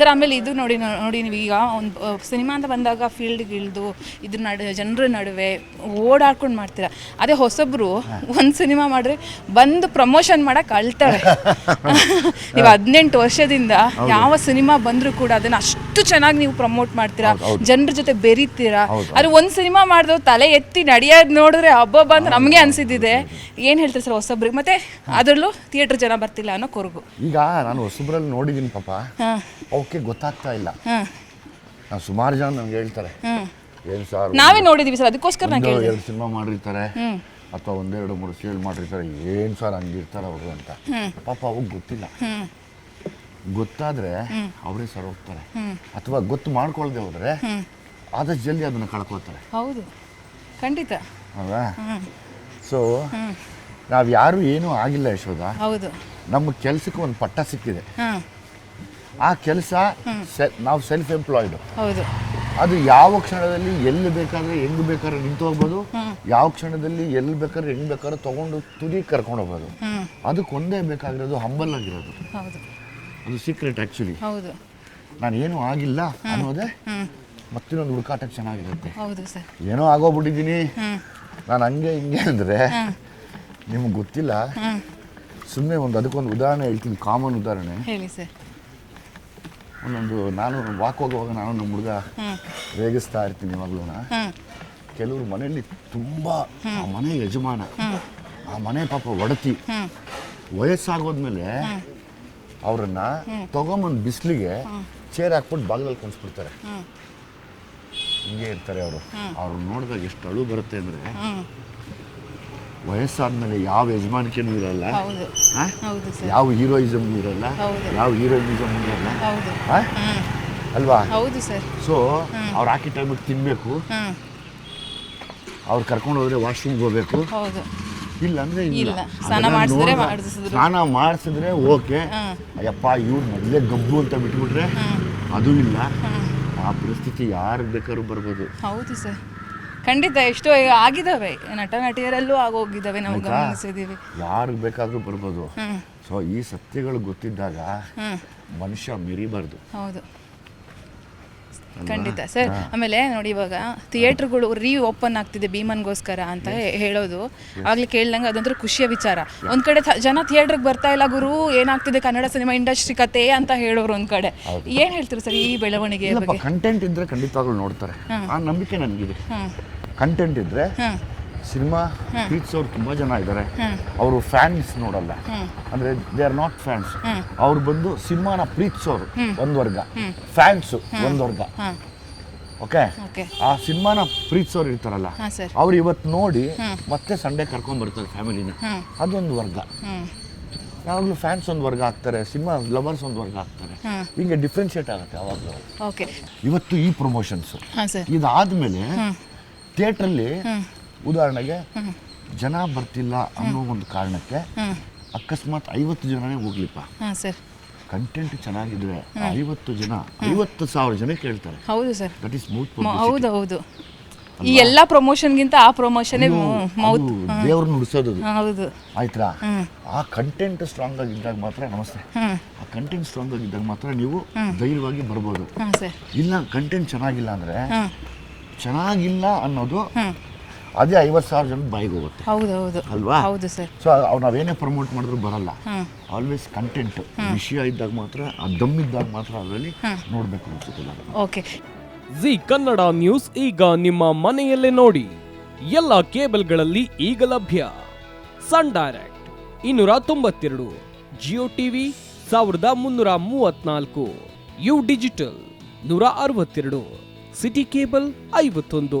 Sir ಆಮೇಲೆ ಇದು ನೋಡಿ ನೋಡಿ ನೀವು ಈಗ ಒಂದು ಸಿನಿಮಾ ಅಂತ ಬಂದಾಗ ಫೀಲ್ಡ್ಗೆ ಇಳಿದು ಇದ್ರ ನಡು ಜನರ ನಡುವೆ ಓಡಾಡ್ಕೊಂಡು ಮಾಡ್ತೀರಾ. ಅದೇ ಹೊಸಬ್ರು ಒಂದು ಸಿನಿಮಾ ಮಾಡ್ರಿ ಬಂದು ಪ್ರಮೋಷನ್ ಮಾಡಕ್ಕೆ ಅಳ್ತಾರೆ ನೀವು ಹದಿನೆಂಟು ವರ್ಷದಿಂದ ಯಾವ ಸಿನಿಮಾ ಬಂದರೂ ಕೂಡ ಅದನ್ನ ಅಷ್ಟು ಚೆನ್ನಾಗಿ ನೀವು ಪ್ರಮೋಟ್ ಮಾಡ್ತೀರಾ ಜನರ ಜೊತೆ ಬೆರೀತೀರಾ. ಅದು ಒಂದು ಸಿನಿಮಾ ಮಾಡಿದ್ರು ತಲೆ ಎತ್ತಿ ನಡೆಯೋದು ನೋಡಿದ್ರೆ ಹಬ್ಬ ಅಂತ ನಮಗೆ ಅನಿಸಿದ್ದಿದೆ. ಏನು ಹೇಳ್ತಾರೆ ಸರ್ ಹೊಸಬ್ರಿಗೆ? ಮತ್ತೆ ಅದರಲ್ಲೂ ಥಿಯೇಟ್ರ್ ಜನ ಬರ್ತಿಲ್ಲ ಅನ್ನೋ ಕೊರಗು. ಈಗ ನಾನು ಹೊಸಬ್ರಲ್ಲಿ ನೋಡಿದ್ದೀನಿ ಪಾಪ. ಅವಕ್ಕೆ ಗೊತ್ತಾಗ್ತಾ ಇಲ್ಲ. ನಾವು ಸುಮಾರು ಜನ ನಮ್ಗೆ ಹೇಳ್ತಾರೆ. ಏನು ಸರ್ ನಾವೇ ನೋಡಿದೀವಿ ಸರ್ ಅದಕ್ಕೋಸ್ಕರ ನಾನು ಎರಡು ಸಿನಿಮಾ ಮಾಡಿರ್ತಾರೆ ಅಥವಾ ಒಂದೆರಡು ಮೂರು ಸೀರಿಯಲ್ ಮಾಡಿರ್ತಾರೆ ಏನು ಸರ್ ಹಂಗಿರ್ತಾರೆ ಅವರು ಅಂತ. ಪಾಪ ಅವಾಗ ಗೊತ್ತಿಲ್ಲ. ಗೊತ್ತಾದ್ರೆ ಅವರೇ ಸರ್ ಹೋಗ್ತಾರೆ. ಅಥವಾ ಗೊತ್ತು ಮಾಡ್ಕೊಳ್ದೆ ಹೋದ್ರೆ ಆದಷ್ಟು ಜಲ್ದಿ ಅದನ್ನ ಕಳ್ಕೊಳ್ತಾರೆ. ಹೌದು. ಖಂಡಿತ. ಅಲ್ವಾ? ಸೊ ನಾವು ಯಾರು ಏನೂ ಆಗಿಲ್ಲ ಯಶೋಧ. ಹೌದು. ನಮ್ಮ ಕೆಲಸಕ್ಕೆ ಒಂದು ಪಟ್ಟ ಸಿಕ್ಕಿದೆ. ಆ ಕೆಲಸ ನಾವು ಸೆಲ್ಫ್ ಎಂಪ್ಲಾಯ್ಡ್ ಹೌದು. ಅದು ಯಾವ ಕ್ಷಣದಲ್ಲಿ ಎಲ್ಲಿ ಬೇಕಾದ್ರೆ ಹೆಂಗ್ ಬೇಕಾದ್ರೆ ನಿಂತು ಹೋಗ್ಬೋದು ಯಾವ ಕ್ಷಣದಲ್ಲಿ ಎಲ್ಲಿ ಬೇಕಾದ್ರೆ ಹೆಂಗ್ ಬೇಕಾದ್ರೆ ತಗೊಂಡು ತುದಿ ಕರ್ಕೊಂಡು ಹೋಗ್ಬೋದು. ಅದಕ್ಕೊಂದೇ ಅದಕ್ಕೆ ಒಂದೇ ಬೇಕಾಗಿರೋದು ಹಂಬಲ್ ಆಗಿರೋದು. ಅದು ಸೀಕ್ರೆಟ್ ಆಕ್ಚುಲಿ ಹೌದು. ನಾನು ಏನು ಆಗಿಲ್ಲ ಅನ್ನೋದೇ ಮತ್ತಿನೊಂದು ಮತ್ತಿನ್ನೊಂದು ಹುಡುಕಾಟ ಚೆನ್ನಾಗಿರುತ್ತೆ. ಏನೋ ಆಗೋಗ್ಬಿಟ್ಟಿದ್ದೀನಿ. ನಾನು ಹಂಗೆ ಹಿಂಗೆ ಅಂದರೆ ನಿಮ್ಗೆ ಗೊತ್ತಿಲ್ಲ ಸುಮ್ಮನೆ ಒಂದು ಅದಕ್ಕೊಂದು ಉದಾಹರಣೆ ಹೇಳ್ತೀನಿ ಕಾಮನ್ ಉದಾಹರಣೆ. ಹೇಳಿ ಸರ್. ಒಂದೊಂದು ನಾನು ವಾಕ್ ಹೋಗುವಾಗ ನಾನು ನಮ್ಮ ಹುಡುಗ ರೇಗಿಸ್ತಾ ಇರ್ತೀನಿ ಇವಾಗ್ಲೂ ಕೆಲವರು ಮನೆಯಲ್ಲಿ ತುಂಬ ಆ ಮನೆ ಯಜಮಾನ ಆ ಮನೆ ಪಾಪ ಒಡತಿ. ವಯಸ್ಸಾಗೋದ್ಮೇಲೆ ಅವರನ್ನ ತಗೊಂಬಂದು ಬಿಸಿಲಿಗೆ ಚೇರ್ ಹಾಕ್ಬಿಟ್ಟು ಬಾಗಿಲಲ್ಲಿ ಕುಣಿಸ್ಬಿಡ್ತಾರೆ ಹ್ಮ್. ಹಿಂಗೆ ಇರ್ತಾರೆ ಅವರು. ಅವ್ರು ನೋಡಿದಾಗ ಎಷ್ಟು ಅಳು ಬರುತ್ತೆ ಅಂದರೆ ವಯಸ್ಸಾದ್ಮೇಲೆ ಯಾವ ಯಜಮಾನಿಕೆನೂ ಇರಲ್ಲ. ಯಾವ ಹೀರೋಯಿಸಮ್ ಇರಲ್ಲ. ಯಾವ ಹೀರೋಯಿಸಮ್ ಇರಲ್ಲ. ಅಲ್ವಾ? ಹೌದು ಸರ್. ಸೊ ಅವ್ರು ಹಾಕಿ ಟೈಮಿಗೆ ತಿನ್ನಬೇಕು ಅವ್ರು ಕರ್ಕೊಂಡು ಹೋದ್ರೆ ವಾಶ್ರೂಮ್ಗೆ ಹೋಗ್ಬೇಕು. ಇಲ್ಲ. ಅಂದ್ರೆ ಇಲ್ಲ. ಸ್ನಾನ ಮಾಡ್ಸಿದ್ರೆ ಮಾಡ್ಸಿದ್ರು. ಸ್ನಾನ ಮಾಡಿಸಿದ್ರೆ ಓಕೆ. ಅಯ್ಯಪ್ಪ ಇವ್ರು ಮೊದಲೇ ಗಬ್ಬು ಅಂತ ಬಿಟ್ಬಿಟ್ರೆ ಅದು ಇಲ್ಲ. ಆ ಪರಿಸ್ಥಿತಿ ಯಾರು ಬೇಕಾದ್ರೂ ಬರ್ಬೋದು. ಹೌದು ಸರ್. ಖಂಡಿತ ಎಷ್ಟೋ ಆಗಿದಾವೆ ನಟ ನಟಿಯರಲ್ಲೂ ಆಗೋಗಿದ್ದಾವೆ ನಾವು ಆಯ್ತಾ? ಯಾರು ಯಾರಿಗೆ ಬೇಕಾದ್ರೂ ಬರ್ಬೋದು. ಸೊ ಈ ಸತ್ಯಗಳು ಗೊತ್ತಿದ್ದಾಗ ಮನುಷ್ಯ ಮಿರಿಬಾರ್ದು. ಹೌದು. ಖಂಡಿತ. ಸರ್ ಆಮೇಲೆ ನೋಡಿ ಇವಾಗ ಥಿಯೇಟ್ರ್ಗಳು ರೀ ಓಪನ್ ಆಗ್ತಿದೆ ಭೀಮನ್ಗೋಸ್ಕರ ಅಂತ ಹೇ- ಹೇಳೋದು. ಆಗ್ಲೇ ಕೇಳ್ದಂಗೆ ಅದೊಂಥರ ಖುಷಿಯ ವಿಚಾರ. ಒಂದ್ ಕಡೆ ಥ- ಜನ ಥಿಯೇಟ್ರಿಗೆ ಬರ್ತಾ ಇಲ್ಲ ಗುರು ಏನಾಗ್ತಿದೆ ಕನ್ನಡ ಸಿನಿಮಾ ಇಂಡಸ್ಟ್ರಿ ಕತೆ ಅಂತ ಹೇಳೋರು ಒಂದ್ ಕಡೆ. ಏನ್ ಹೇಳ್ತಿರ ಸರ್ ಈ ಬೆಳವಣಿಗೆ ಇಲ್ಲಪ್ಪ ಬಗ್ಗೆ ಕಂಟೆಂಟ್ ಇದ್ರೆ ಖಂಡಿತವಾಗ್ಲೂ ನೋಡ್ತಾರೆ. ಆ ನಂಬಿಕೆ ನನಗಿದೆ. ಕಂಟೆಂಟ್ ಇದ್ರೆ ಹ್ಮ್ ಸಿನಿಮಾ ಪ್ರೀತಿಸೋರು ತುಂಬ ಜನ ಇದ್ದಾರೆ ಅವರು ಫ್ಯಾನ್ಸ್ ನೋಡಲ್ಲ. ಅಂದ್ರೆ ದೇ ಆರ್ ನಾಟ್ ಫ್ಯಾನ್ಸ್ ಅವ್ರು ಬಂದು ಸಿನಿಮಾನ ಪ್ರೀತಿಸೋರು ಒಂದು ವರ್ಗ. ಫ್ಯಾನ್ಸು ಒಂದು ವರ್ಗ. ಓಕೆ? ಆ ಸಿನಿಮಾನ ಪ್ರೀತಿಸೋರು ಇರ್ತಾರಲ್ಲ. ಅವ್ರು ಇವತ್ತು ನೋಡಿ ಮತ್ತೆ ಸಂಡೇ ಕರ್ಕೊಂಡ್ ಬರ್ತಾರೆ ಫ್ಯಾಮಿಲಿನ. ಅದೊಂದು ವರ್ಗ. ಯಾವಾಗಲೂ ಫ್ಯಾನ್ಸ್ ಒಂದು ವರ್ಗ ಆಗ್ತಾರೆ ಸಿನಿಮಾ ಲವರ್ಸ್ ಒಂದು ವರ್ಗ ಆಗ್ತಾರೆ. ಹಿಂಗೆ ಡಿಫ್ರೆನ್ಶಿಯೇಟ್ ಆಗುತ್ತೆ ಯಾವಾಗಲೂ. ಓಕೆ. ಇವತ್ತು ಈ ಪ್ರಮೋಷನ್ಸ್ ಇದಾದ್ಮೇಲೆ ಥಿಯೇಟ್ರಲ್ಲಿ ಉದಾಹರಣೆಗೆ ಜನ ಬರ್ತಿಲ್ಲ ಅನ್ನೋ ಒಂದು ಕಾರಣಕ್ಕೆ ಅಕಸ್ಮಾತ್ ಐವತ್ತು ಜನನೇ ಹೋಗ್ಲಿಪ್ಪ. ಹಾ ಸರ್. ಕಂಟೆಂಟ್ ಚೆನ್ನಾಗಿದ್ರೆ ಐವತ್ತು ಜನ ಐವತ್ತು ಸಾವಿರ ಜನ ಕೇಳ್ತಾರೆ. ಹೌದು ಸರ್. ದಟ್ ಇಸ್ ಮೌತ್ ಹೌದು ಹೌದು. ಈ ಎಲ್ಲ ಪ್ರಮೋಷನ್ಗಿಂತ ಆ ಪ್ರಮೋಷನ್ ಮೌತ್ ದೇವ್ರ ನುಡಿಸೋದು. ಹೌದು. ಆಯ್ತಾ ಆ ಕಂಟೆಂಟ್ ಸ್ಟ್ರಾಂಗ್ ಆಗಿದ್ದಾಗ ಮಾತ್ರ ನಮಸ್ತೆ. ಆ ಕಂಟೆಂಟ್ ಸ್ಟ್ರಾಂಗ್ ಆಗಿದ್ದಾಗ ಮಾತ್ರ ನೀವು ಧೈರ್ಯವಾಗಿ ಬರ್ಬೋದು. ಇಲ್ಲ ಕಂಟೆಂಟ್ ಚೆನ್ನಾಗಿಲ್ಲ ಅಂದ್ರೆ ಚೆನ್ನಾಗಿಲ್ಲ ಅನ್ನೋದು ಅದೇ ಐವತ್ತು ಸಾವಿರ ಜನ ಬಾಯಿಗೆ ಹೋಗುತ್ತೆ ಹೌದು ಹೌದು ಅಲ್ವಾ? ಹೌದು ಸರ್. ಸೊ ಅವ್ ನಾವೇನೇ ಪ್ರಮೋಟ್ ಮಾಡಿದ್ರು ಬರಲ್ಲ. ಆಲ್ವೇಸ್ ಕಂಟೆಂಟ್ ವಿಷಯ ಇದ್ದಾಗ ಮಾತ್ರ ಆ ದಮ್ ಇದ್ದಾಗ ಮಾತ್ರ ಅದರಲ್ಲಿ ನೋಡಬೇಕು ಅನ್ಸುತ್ತೆ ನಾನು ಓಕೆ ಜಿ ಕನ್ನಡ ನ್ಯೂಸ್ ಈಗ ನಿಮ್ಮ ಮನೆಯಲ್ಲೇ ನೋಡಿ. ಎಲ್ಲ ಕೇಬಲ್ಗಳಲ್ಲಿ ಈಗ ಲಭ್ಯ. ಸನ್ ಡೈರೆಕ್ಟ್ ಇನ್ನೂರ ತೊಂಬತ್ತೆರಡು ಜಿಯೋ ಟಿವಿ ಸಾವಿರದ ಮುನ್ನೂರ ಮೂವತ್ನಾಲ್ಕು ಯು ಡಿಜಿಟಲ್ ನೂರ ಅರವತ್ತೆರಡು ಸಿಟಿ ಕೇಬಲ್ ಐವತ್ತೊಂದು.